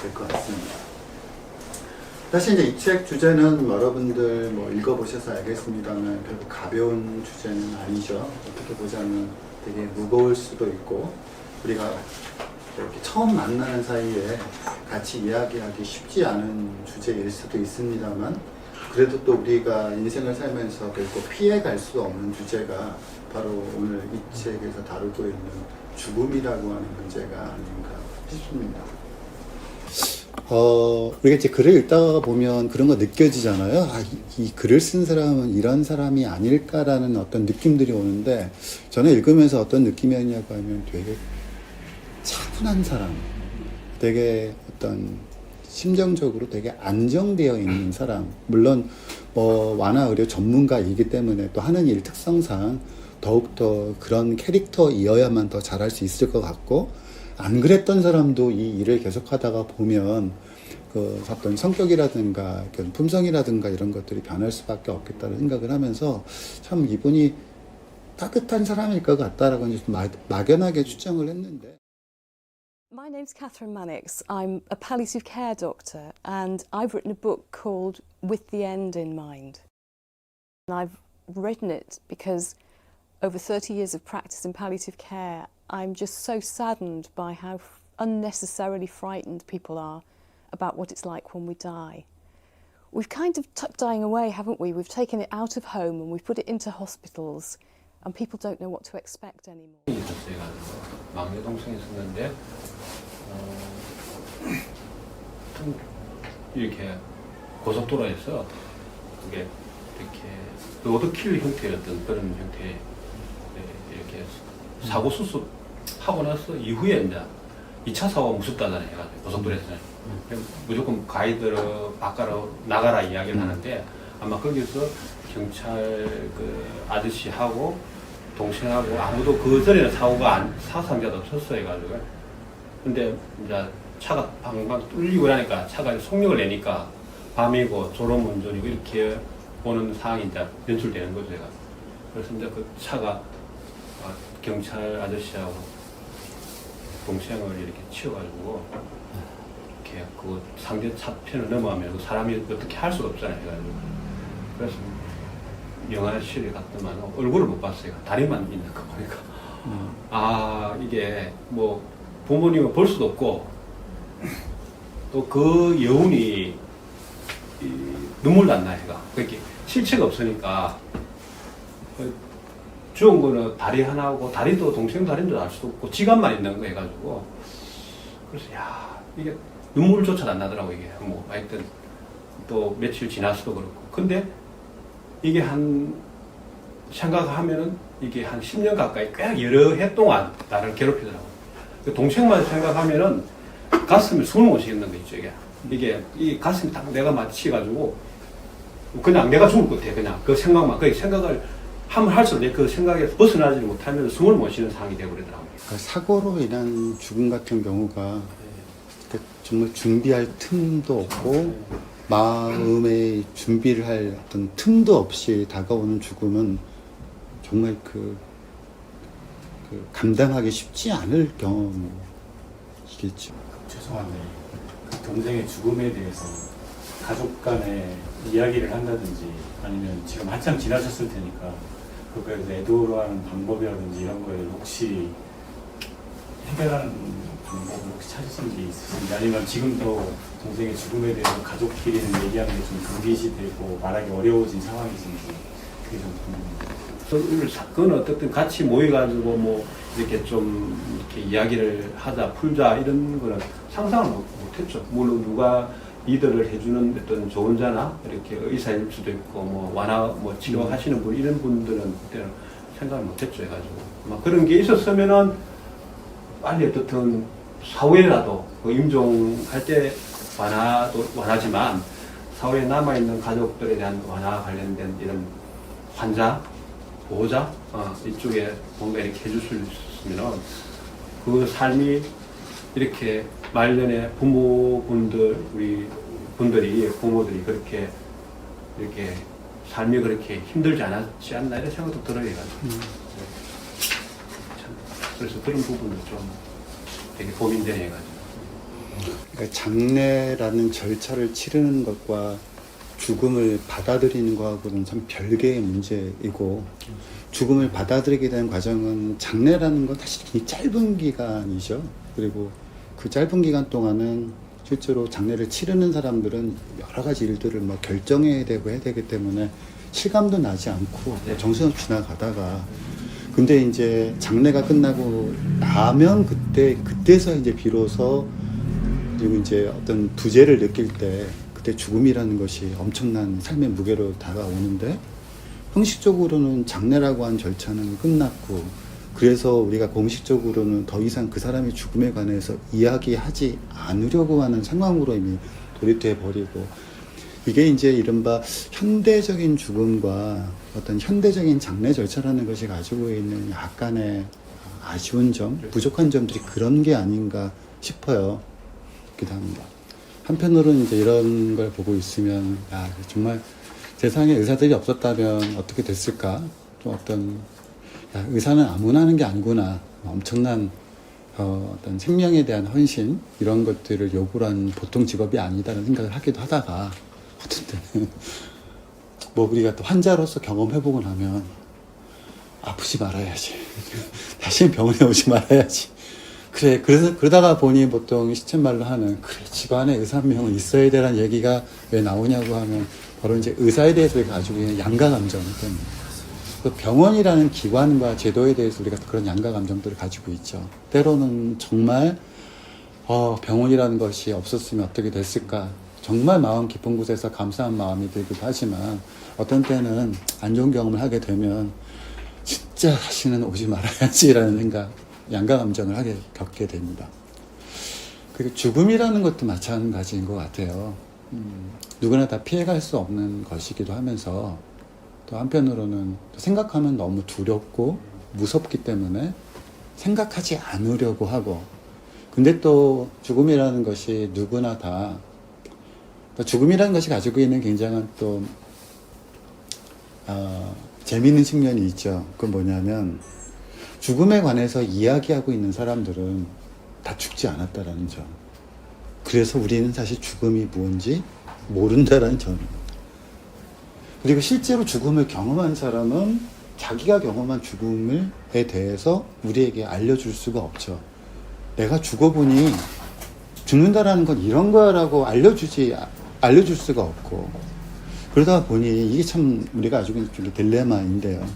될 것 같습니다. 사실 이제 이 책 주제는 여러분들 뭐 읽어보셔서 알겠습니다만 별로 가벼운 주제는 아니죠. 어떻게 보자면 되게 무거울 수도 있고 우리가 이렇게 처음 만나는 사이에 같이 이야기하기 쉽지 않은 주제일 수도 있습니다만 그래도 또 우리가 인생을 살면서 결코 피해갈 수 없는 주제가 바로 오늘 이 책에서 다루고 있는 죽음이라고 하는 문제가 아닌가 싶습니다. 어, 우리가 이제 글을 읽다 보면 그런 거 느껴지잖아요. 아, 이, 이 글을 쓴 사람은 이런 사람이 아닐까라는 어떤 느낌들이 오는데 저는 읽으면서 어떤 느낌이었냐고 하면 되게 차분한 사람, 되게 어떤 심정적으로 되게 안정되어 있는 사람. 물론 뭐 완화 의료 전문가이기 때문에 또 하는 일 특성상 더욱더 그런 캐릭터이어야만 더 잘할 수 있을 것 같고 안 그랬던 사람도 이 일을 계속하다가 보면 그 어떤 성격이라든가 품성이라든가 이런 것들이 변할 수밖에 없겠다는 생각을 하면서 참 이분이 따뜻한 사람일 것 같다라고 막연하게 추정을 했는데 My name's Catherine Mannix. I'm a palliative care doctor, and I've written a book called With the End in Mind. And I've written it because over 30 years of practice in palliative care, I'm just so saddened by how f- unnecessarily frightened people are about what it's like when we die. We've kind of tucked dying away, haven't we? We've taken it out of home and we've put it into hospitals, and people don't know what to expect anymore. 있었어요. 가지고 막내 동생이 있었는데 어, 좀 이렇게 고속도로에서 그게 이렇게 로드킬 형태의 어떤 그런 형태의 네, 이렇게 사고 수습 하고 나서 이후에 이제 2차 사고가 무섭다잖아요. 해가지고 고속도로에서는 그럼 무조건 가이드를 바꿔로 나가라 이야기를 하는데 아마 거기서 경찰 그 아저씨하고 동생하고 아무도 그 전에는 사고가 안, 사상자도 없었어 해가지고. 근데 이제 차가 방방 뚫리고 나니까 차가 속력을 내니까 밤이고 졸음 운전이고 이렇게 오는 상황이 이제 연출되는 거죠 제가. 그래서 이제 그 차가 아, 경찰 아저씨하고 동생을 이렇게 치워가지고 이렇게 그 상대 차편을 넘어가면 그 사람이 어떻게 할 수가 없잖아요 해가지고 그래서 영화실에 갔더만 얼굴을 못 봤어요. 다리만 있는 거 보니까. 아, 이게 뭐 부모님을 볼 수도 없고 또 그 여운이 이 눈물 난다 해가. 그렇게 실체가 없으니까 그 죽은 거는 다리 하나고 다리도 동생 다리인 줄알 수도 없고 지갑만 있는 거 해가지고 그래서 야 이게 눈물조차 안 나더라고 이게 뭐 하여튼 또 며칠 지나서도 그렇고 근데 이게 한 생각하면은 이게 한 10년 가까이 꽤 여러 해 동안 나를 괴롭히더라고. 그 동생만 생각하면은 가슴에 숨을 못 쉬겠는 거 있죠, 이게. 이게, 이 가슴이 딱 내가 마치가지고 그냥 내가 죽을 것 같아, 그냥. 그 생각만, 그 생각을 하면 할수록 내 그 생각에 벗어나지 못하면 숨을 못 쉬는 상황이 되어버리더라고요. 그 사고로 인한 죽음 같은 경우가 그 정말 준비할 틈도 없고 마음의 준비를 할 어떤 틈도 없이 다가오는 죽음은 정말 그, 그 감당하기 쉽지 않을 경험이겠죠. 죄송한데 그 동생의 죽음에 대해서 가족 간에 이야기를 한다든지 아니면 지금 한참 지나셨을 테니까 그거에 대해서 애도하는 방법이라든지 이런 거에 혹시 해결하는 방법을 혹시 찾으신 게 있으신지 아니면 지금도 동생의 죽음에 대해서 가족끼리는 얘기하는 게 좀 금기시 되고 말하기 어려워진 상황이신지 그게 좀 궁금합니다. 그 사건은 어떻든 같이 모여가지고 뭐 이렇게 좀 이렇게 이야기를 하자 풀자 이런 거는 상상을 못, 못했죠. 물론 누가 리더를 해주는 어떤 조언자나? 이렇게 의사일 수도 있고 뭐 완화 뭐 치료하시는 분 이런 분들은 그때는 생각을 못했죠 해가지고. 막 그런 게 있었으면은 빨리 어떻든 사후에라도 그 임종할 때 완화도 완화지만 사후에 남아 있는 가족들에 대한 완화 관련된 이런 환자 보호자 어, 이쪽에 뭔가 이렇게 해줄 수 있으면 그 삶이 이렇게 말년에 부모분들 우리 분들이 부모들이 그렇게 이렇게 삶이 그렇게 힘들지 않았지 않나 이런 생각도 들어요 가지고 참 그래서 그런 부분도 좀 되게 고민되네 가지고 장례라는 절차를 치르는 것과 죽음을 받아들이는 것하고는 참 별개의 문제이고 죽음을 받아들이게 된 과정은 장례라는 건 사실 굉장히 짧은 기간이죠. 그리고 그 짧은 기간 동안은 실제로 장례를 치르는 사람들은 여러 가지 일들을 뭐 결정해야 되고 해야 되기 때문에 실감도 나지 않고 네. 정신없이 지나가다가 근데 이제 장례가 끝나고 나면 그때 그때서 이제 비로소 그리고 이제 어떤 부재를 느낄 때 그때 죽음이라는 것이 엄청난 삶의 무게로 다가오는데 형식적으로는 장례라고 한 절차는 끝났고 그래서 우리가 공식적으로는 더 이상 그 사람의 죽음에 관해서 이야기하지 않으려고 하는 상황으로 이미 돌입돼 버리고 이게 이제 이른바 현대적인 죽음과 어떤 현대적인 장례 절차라는 것이 가지고 있는 약간의 아쉬운 점, 부족한 점들이 그런 게 아닌가 싶어요. 기도 합니다. 한편으로는 이제 이런 걸 보고 있으면, 아, 정말 세상에 의사들이 없었다면 어떻게 됐을까? 좀 어떤, 야, 의사는 아무나 하는 게 아니구나. 엄청난 어, 어떤 생명에 대한 헌신, 이런 것들을 요구를 한 보통 직업이 아니다라는 생각을 하기도 하다가, 어떤 때는, 뭐 우리가 또 환자로서 경험해보고 나면, 아프지 말아야지. 다시는 병원에 오지 말아야지. 그래, 그래서, 그러다가 보니 보통 시쳇말로 하는, 그래, 집안에 의사 한 명은 있어야 되라는 얘기가 왜 나오냐고 하면, 바로 이제 의사에 대해서 가지고 있는 양가 감정 때문에. 그 병원이라는 기관과 제도에 대해서 우리가 그런 양가 감정들을 가지고 있죠. 때로는 정말, 어, 병원이라는 것이 없었으면 어떻게 됐을까. 정말 마음 깊은 곳에서 감사한 마음이 들기도 하지만, 어떤 때는 안 좋은 경험을 하게 되면, 진짜 다시는 오지 말아야지라는 생각, 양가 감정을 하게 겪게 됩니다. 그리고 죽음이라는 것도 마찬가지인 것 같아요. 음, 누구나 다 피해갈 수 없는 것이기도 하면서 또 한편으로는 생각하면 너무 두렵고 무섭기 때문에 생각하지 않으려고 하고 근데 또 죽음이라는 것이 누구나 다또 죽음이라는 것이 가지고 있는 굉장한 또 어, 재미있는 측면이 있죠. 그건 뭐냐면 죽음에 관해서 이야기하고 있는 사람들은 다 죽지 않았다라는 점. 그래서 우리는 사실 죽음이 뭔지 모른다라는 점입니다. 그리고 실제로 죽음을 경험한 사람은 자기가 경험한 죽음에 대해서 우리에게 알려줄 수가 없죠. 내가 죽어보니 죽는다라는 건 이런 거라고 알려주지, 알려줄 수가 없고. 그러다 보니 이게 참 우리가 있는 좀 딜레마인데요.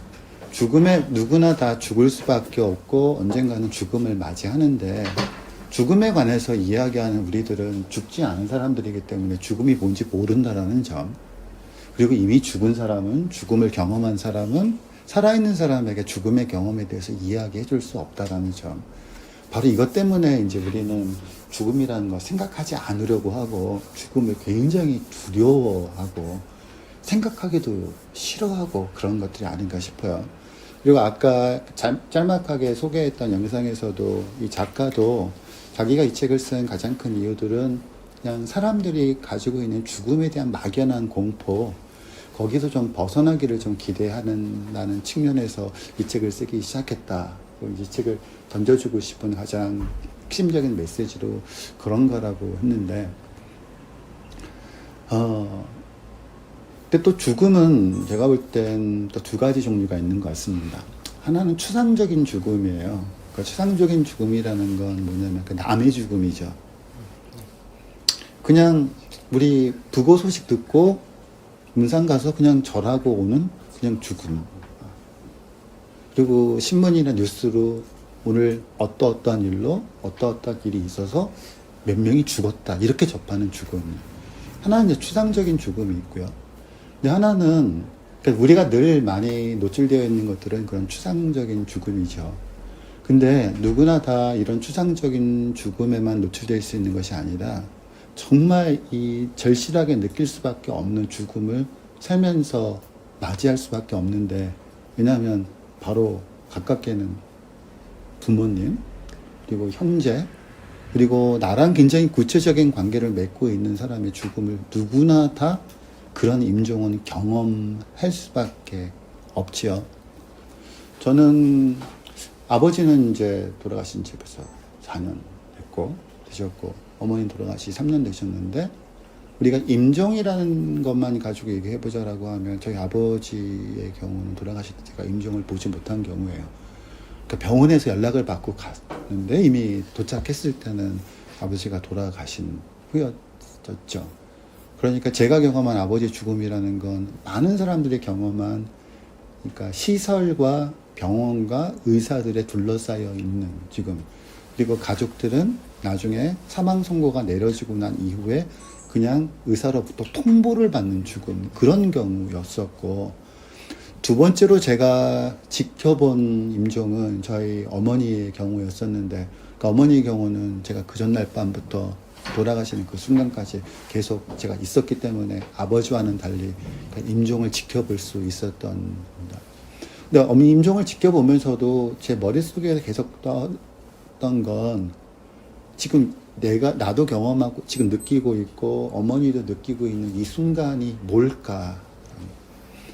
죽음에 누구나 다 죽을 수밖에 없고 언젠가는 죽음을 맞이하는데 죽음에 관해서 이야기하는 우리들은 죽지 않은 사람들이기 때문에 죽음이 뭔지 모른다라는 점. 그리고 이미 죽은 사람은 죽음을 경험한 사람은 살아있는 사람에게 죽음의 경험에 대해서 이야기해 줄 수 없다라는 점. 바로 이것 때문에 이제 우리는 죽음이라는 거 생각하지 않으려고 하고 죽음을 굉장히 두려워하고 생각하기도 싫어하고 그런 것들이 아닌가 싶어요. 그리고 아까 짤, 짤막하게 소개했던 영상에서도 이 작가도 자기가 이 책을 쓴 가장 큰 이유들은 그냥 사람들이 가지고 있는 죽음에 대한 막연한 공포, 거기서 좀 벗어나기를 좀 기대하는 나는 측면에서 이 책을 쓰기 시작했다. 그리고 이 책을 던져주고 싶은 가장 핵심적인 메시지로 그런 거라고 했는데, 어, 근데 또 죽음은 제가 볼 땐 또 두 가지 종류가 있는 것 같습니다. 하나는 추상적인 죽음이에요. 그 추상적인 죽음이라는 건 뭐냐면 그 남의 죽음이죠. 그냥 우리 부고 소식 듣고 문상 가서 그냥 절하고 오는 그냥 죽음. 그리고 신문이나 뉴스로 오늘 어떠어떠한 일로 어떠어떠한 일이 있어서 몇 명이 죽었다. 이렇게 접하는 죽음. 하나는 이제 추상적인 죽음이 있고요. 근데 하나는 그러니까 우리가 늘 많이 노출되어 있는 것들은 그런 추상적인 죽음이죠. 근데 누구나 다 이런 추상적인 죽음에만 노출될 수 있는 것이 아니라 정말 이 절실하게 느낄 수밖에 없는 죽음을 살면서 맞이할 수밖에 없는데 왜냐하면 바로 가깝게는 부모님 그리고 형제 그리고 나랑 굉장히 구체적인 관계를 맺고 있는 사람의 죽음을 누구나 다 그런 임종은 경험할 수밖에 없지요. 저는 아버지는 이제 돌아가신 지 벌써 4년 됐고 되셨고 어머니 돌아가시 3년 되셨는데 우리가 임종이라는 것만 가지고 얘기해 보자라고 하면 저희 아버지의 경우는 돌아가실 때 제가 임종을 보지 못한 경우예요. 그러니까 병원에서 연락을 받고 갔는데 이미 도착했을 때는 아버지가 돌아가신 후였었죠. 그러니까 제가 경험한 아버지 죽음이라는 건 많은 사람들이 경험한 그러니까 시설과 병원과 의사들에 둘러싸여 있는 지금 그리고 가족들은 나중에 사망 선고가 내려지고 난 이후에 그냥 의사로부터 통보를 받는 죽음 그런 경우였었고 두 번째로 제가 지켜본 임종은 저희 어머니의 경우였었는데 그 어머니의 경우는 제가 그 전날 밤부터 돌아가시는 그 순간까지 계속 제가 있었기 때문에 아버지와는 달리 그 임종을 지켜볼 수 있었던 겁니다. 근데 어머니 임종을 지켜보면서도 제 머릿속에 계속 떠던 건 지금 내가 나도 경험하고 지금 느끼고 있고 어머니도 느끼고 있는 이 순간이 뭘까?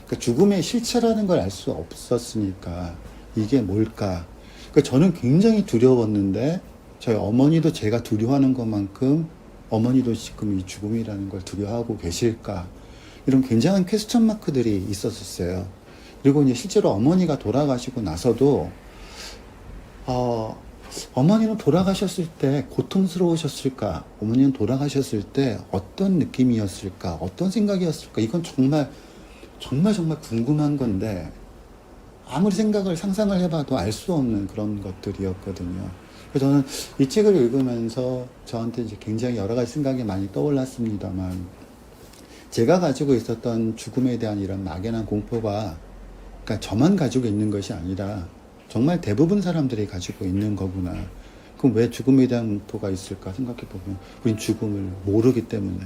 그러니까 죽음의 실체라는 걸 알 수 없었으니까 이게 뭘까? 그러니까 저는 굉장히 두려웠는데 저희 어머니도 제가 두려워하는 것만큼 어머니도 지금 이 죽음이라는 걸 두려워하고 계실까? 이런 굉장한 퀘스천 마크들이 있었었어요. 그리고 이제 실제로 어머니가 돌아가시고 나서도 어, 어머니는 돌아가셨을 때 고통스러우셨을까? 어머니는 돌아가셨을 때 어떤 느낌이었을까? 어떤 생각이었을까? 이건 정말, 정말 정말 궁금한 건데, 아무리 생각을, 상상을 해봐도 알 수 없는 그런 것들이었거든요. 그래서 저는 이 책을 읽으면서 저한테 이제 굉장히 여러 가지 생각이 많이 떠올랐습니다만, 제가 가지고 있었던 죽음에 대한 이런 막연한 공포가, 그러니까 저만 가지고 있는 것이 아니라, 정말 대부분 사람들이 가지고 있는 거구나. 그럼 왜 죽음에 대한 공포가 있을까 생각해 보면 우린 죽음을 모르기 때문에